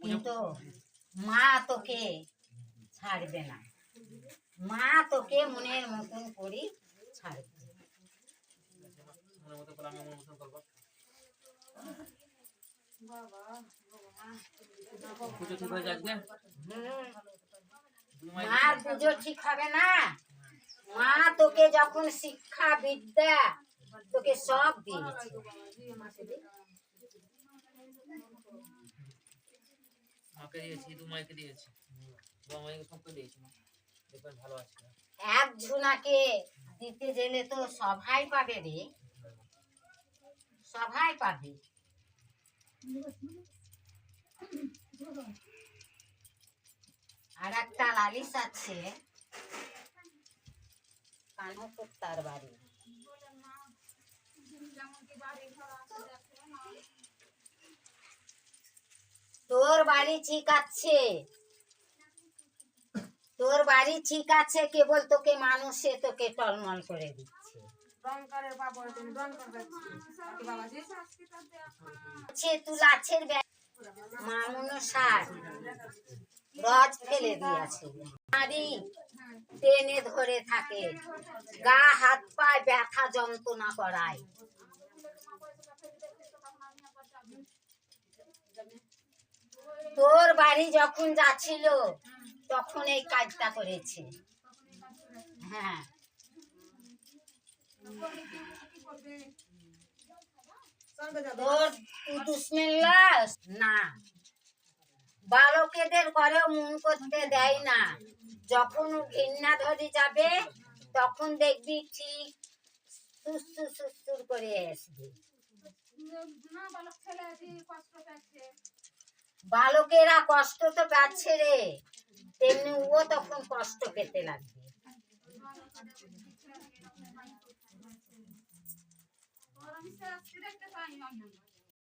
কিন্তু মা তোকে ছাড়বে না। মা তোকে মনের মতন করি ছাড়বে। পুজো ঠিক হবে না? মা তোকে যখন শিক্ষা বিদ্যা তোকে সব দিয়েছে। মাকে দিয়েছি, দু মাইকে দিয়েছি। দু মাইকে সবকে দিয়েছি মা। দেখবেন ভালো আছে। এক ঝুনাকে দিতে গেলে তো সবাই পাবে রে। সবাই পাবে। আর একটা লালিশ আছে। কানপুর তার বাড়ি তোর বাড়ি ঠিক আছে? তোর বাড়ি ঠিক আছে? কেবল তোকে মানুষে তোকে টলমল করে দিচ্ছে। তুলাছের মামুন সার রজ ফেলে দিয়েছে। নারী টেনে ধরে থাকে। গা হাত পায় ব্যথা যন্ত্রণা করায়। তোর বাড়ি যখন যাচ্ছিল, তখন এই কাজটা করেছে। হ্যাঁ। তোর না। মন করতে দেয় না। যখন ঘৃণা ধরে যাবে, তখন দেখবি ঠিক সুস্থুর করে বালকেরা কষ্ট তো পাচ্ছে রে। তেমনি ও তখন কষ্ট পেতে লাগবে।